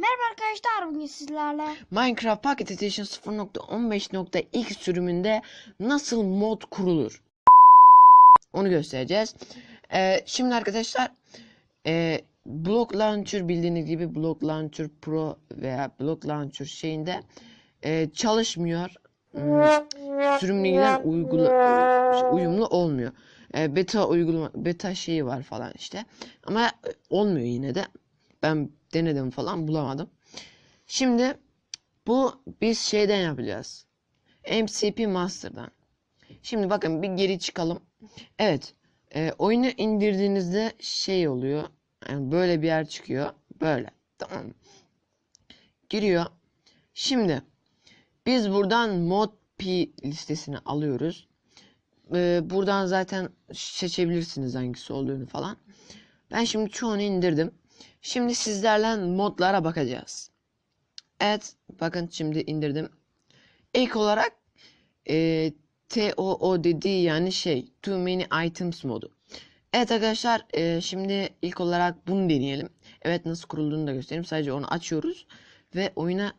Merhaba arkadaşlar bugün sizlerle Minecraft Pocket Edition 0.15.x sürümünde nasıl mod kurulur? Onu göstereceğiz. Ee, şimdi arkadaşlar e, Block Launcher bildiğiniz gibi Block Launcher Pro veya Block Launcher şeyinde e, çalışmıyor. Hmm, Sürümlüyle uygula, uyumlu olmuyor. E, beta uygulama beta şeyi var falan işte. Ama olmuyor yine de. Ben denedim falan bulamadım. Şimdi bu biz şeyden yapacağız. MCP Master'dan. Şimdi bakın bir geri çıkalım. Evet. e, oyunu indirdiğinizde şey oluyor. Yani böyle bir yer çıkıyor. Böyle. Tamam? Giriyor. Şimdi biz buradan mod P listesini alıyoruz. E, buradan zaten seçebilirsiniz hangisi olduğunu falan. Ben şimdi çoğunu indirdim. Şimdi sizlerle modlara bakacağız. Evet bakın şimdi indirdim. İlk olarak e, TOO dediği yani şey Too Many Items modu. Evet arkadaşlar e, şimdi ilk olarak bunu deneyelim. Evet nasıl kurulduğunu da göstereyim. Sadece onu açıyoruz ve oyuna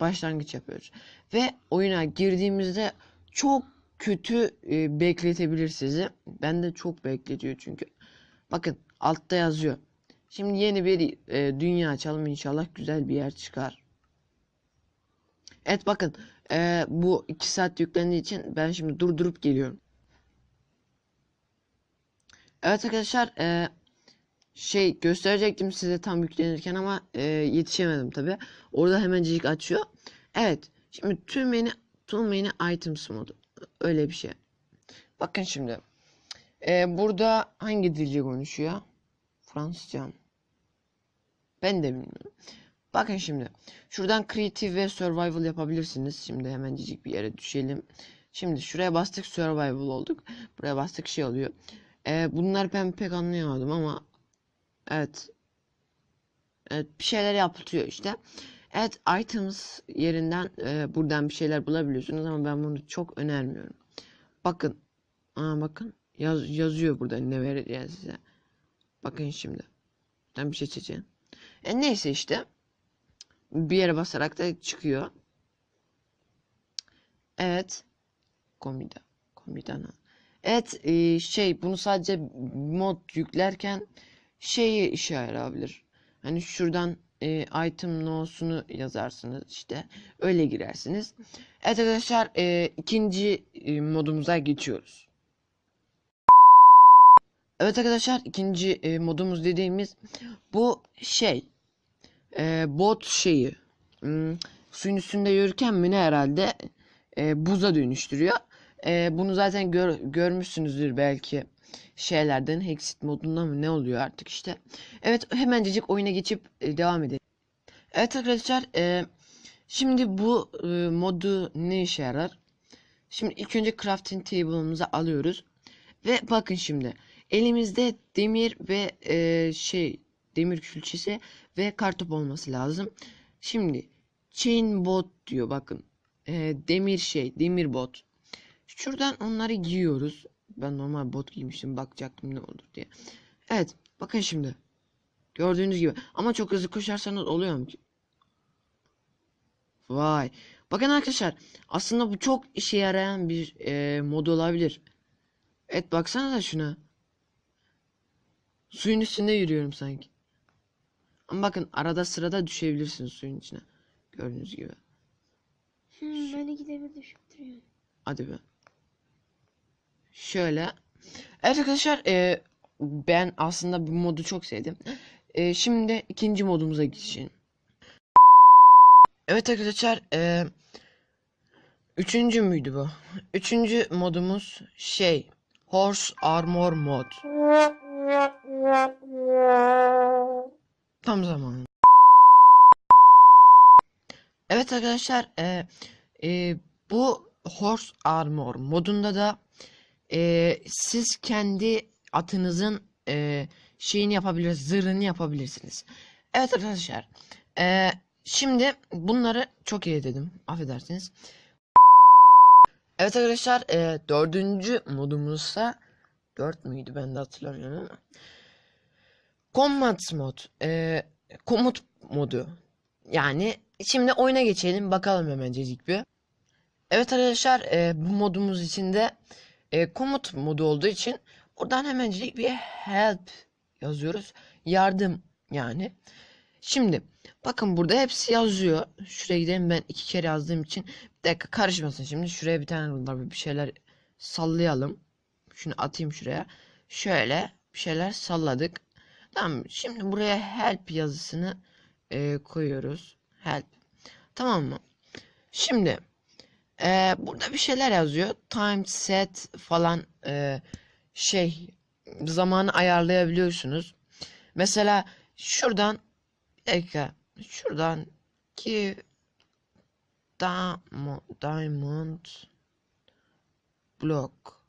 başlangıç yapıyoruz. Ve oyuna girdiğimizde çok kötü e, bekletebilir sizi. Ben de çok bekletiyor çünkü. Bakın altta yazıyor. Şimdi yeni bir e, dünya açalım inşallah güzel bir yer çıkar. Evet bakın e, bu 2 saat yüklendiği için ben şimdi durdurup geliyorum. Evet arkadaşlar e, şey gösterecektim size tam yüklenirken ama e, yetişemedim tabi. Orada hemencik açıyor. Evet şimdi tüm many, tüm many items modu öyle bir şey. Bakın şimdi e, burada hangi dilce konuşuyor? Fransızca. mı? Ben de bilmiyorum. Bakın şimdi. Şuradan creative ve survival yapabilirsiniz. Şimdi hemencik bir yere düşelim. Şimdi şuraya bastık survival olduk. Buraya bastık şey oluyor. Ee, bunlar ben pek anlayamadım ama evet. Evet bir şeyler yapılıyor işte. Evet items yerinden e, buradan bir şeyler bulabiliyorsunuz ama ben bunu çok önermiyorum. Bakın. Aa, bakın. Yaz, yazıyor burada ne vereceğiz size. Bakın şimdi. Ben bir şey seçeceğim. E neyse işte. Bir yere basarak da çıkıyor. Evet. Komida. Komidana. Evet e, şey bunu sadece mod yüklerken şeyi işe yarayabilir. Hani şuradan e, item no'sunu yazarsınız işte. Öyle girersiniz. Evet arkadaşlar e, ikinci modumuza geçiyoruz. Evet arkadaşlar ikinci e, modumuz dediğimiz bu şey e, bot şeyi hmm, suyun üstünde yürürken mi ne herhalde e, buza dönüştürüyor. E, bunu zaten gör, görmüşsünüzdür belki şeylerden Hexit modunda mı ne oluyor artık işte. Evet hemencecik oyuna geçip e, devam edelim. Evet arkadaşlar e, şimdi bu e, modu ne işe yarar? Şimdi ilk önce crafting table'ımızı alıyoruz. Ve bakın şimdi elimizde demir ve e, şey demir külçesi ve kartop olması lazım. Şimdi chain bot diyor bakın. E, demir şey demir bot. Şuradan onları giyiyoruz. Ben normal bot giymiştim bakacaktım ne olur diye. Evet bakın şimdi. Gördüğünüz gibi ama çok hızlı koşarsanız oluyor mu ki? Vay. Bakın arkadaşlar aslında bu çok işe yarayan bir e, mod olabilir. Evet baksana da şuna. Suyun üstünde yürüyorum sanki. Ama bakın arada sırada düşebilirsiniz suyun içine. Gördüğünüz gibi. hmm, ben ikide bir düşüp. Hadi be. Şöyle. Evet arkadaşlar e, ben aslında bu modu çok sevdim. E, şimdi ikinci modumuza geçelim. Evet arkadaşlar e, üçüncü müydü bu? Üçüncü modumuz şey Horse Armor mod. Tam zamanı. Evet arkadaşlar e, e, bu Horse Armor modunda da e, siz kendi atınızın e, şeyini yapabilirsiniz, zırhını yapabilirsiniz. Evet arkadaşlar e, şimdi bunları çok iyi dedim affedersiniz. Evet arkadaşlar e, dördüncü modumuzsa dört müydü ben de hatırlamıyorum ama Combat mod e, komut modu Yani şimdi oyuna geçelim bakalım hemencecik bir. Evet arkadaşlar e, bu modumuz içinde e, komut modu olduğu için buradan hemencecik bir help yazıyoruz. Yardım yani. Şimdi bakın burada hepsi yazıyor. Şuraya gidelim ben iki kere yazdığım için. Bir dakika karışmasın şimdi. Şuraya bir tane bir şeyler sallayalım. Şunu atayım şuraya. Şöyle bir şeyler salladık. Tamam şimdi buraya help yazısını e, koyuyoruz. Help. Tamam mı? Şimdi e, burada bir şeyler yazıyor. Time set falan e, şey zamanı ayarlayabiliyorsunuz. Mesela şuradan bir dakika şuradan ki diamond, diamond block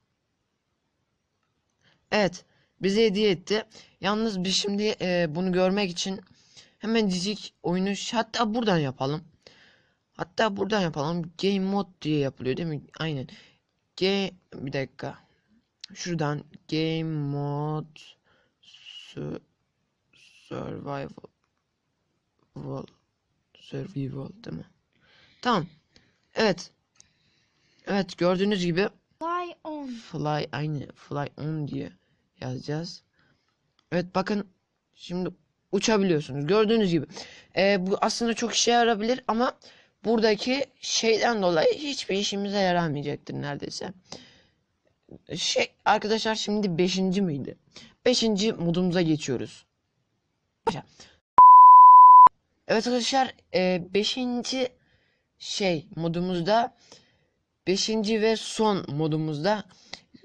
Evet bize hediye etti. Yalnız biz şimdi e, bunu görmek için hemen cicik oyunu hatta buradan yapalım. Hatta buradan yapalım. Game mod diye yapılıyor değil mi? Aynen. Game bir dakika. Şuradan game mod su- survival Survival. Survival değil mi? Tamam. Evet. Evet gördüğünüz gibi Fly on. fly aynı fly on diye yazacağız. Evet bakın şimdi uçabiliyorsunuz. Gördüğünüz gibi. Ee, bu aslında çok işe yarabilir ama buradaki şeyden dolayı hiçbir işimize yaramayacaktır neredeyse. Şey arkadaşlar şimdi 5. miydi? 5. modumuza geçiyoruz. Evet arkadaşlar 5. şey modumuzda 5. ve son modumuzda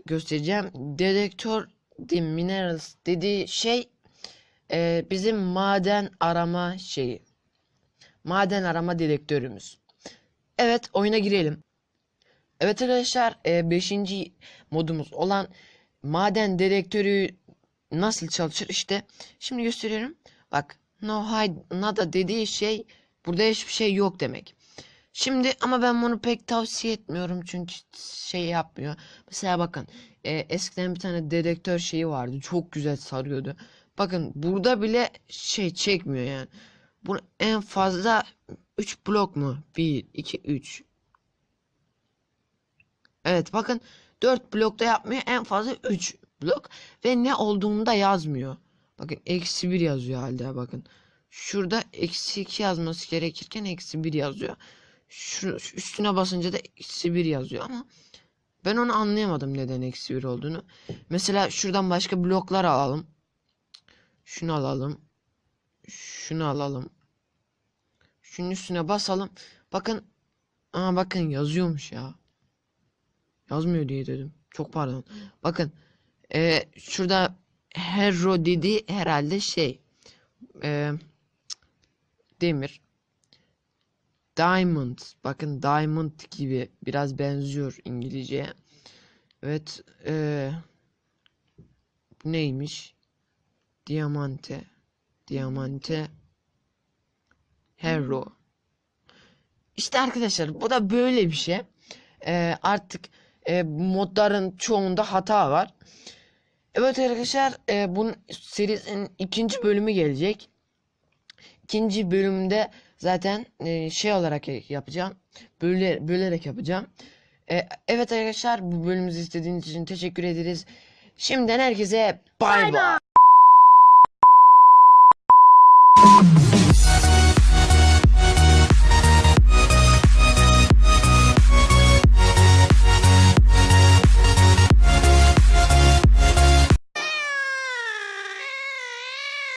göstereceğim. Dedektör the minerals dediği şey e, bizim maden arama şeyi. Maden arama dedektörümüz. Evet oyuna girelim. Evet arkadaşlar 5. modumuz olan maden dedektörü nasıl çalışır işte şimdi gösteriyorum. Bak no hide nada dediği şey burada hiçbir şey yok demek. Şimdi ama ben bunu pek tavsiye etmiyorum çünkü şey yapmıyor. Mesela bakın e, eskiden bir tane dedektör şeyi vardı. Çok güzel sarıyordu. Bakın burada bile şey çekmiyor yani. Bu en fazla 3 blok mu? 1, 2, 3. Evet bakın 4 blokta yapmıyor. En fazla 3 blok. Ve ne olduğunu da yazmıyor. Bakın eksi 1 yazıyor halde bakın. Şurada eksi 2 yazması gerekirken eksi 1 yazıyor. Şu, şu üstüne basınca da eksi 1 yazıyor ama ben onu anlayamadım neden eksi 1 olduğunu. Mesela şuradan başka bloklar alalım. Şunu alalım. Şunu alalım. Şunun üstüne basalım. Bakın. Aa bakın yazıyormuş ya. Yazmıyor diye dedim. Çok pardon. Bakın. Ee, şurada Hero dedi herhalde şey. Ee, demir. Diamond. Bakın diamond gibi biraz benziyor İngilizceye. Evet. Ee, neymiş? Diamante. Diamante. Hero. İşte arkadaşlar bu da böyle bir şey. Ee, artık e, modların çoğunda hata var. Evet arkadaşlar e, bunun serisinin ikinci bölümü gelecek. İkinci bölümde Zaten e, şey olarak yapacağım. Böle, bölerek yapacağım. E, evet arkadaşlar bu bölümümüzü istediğiniz için teşekkür ederiz. Şimdiden herkese bay bay.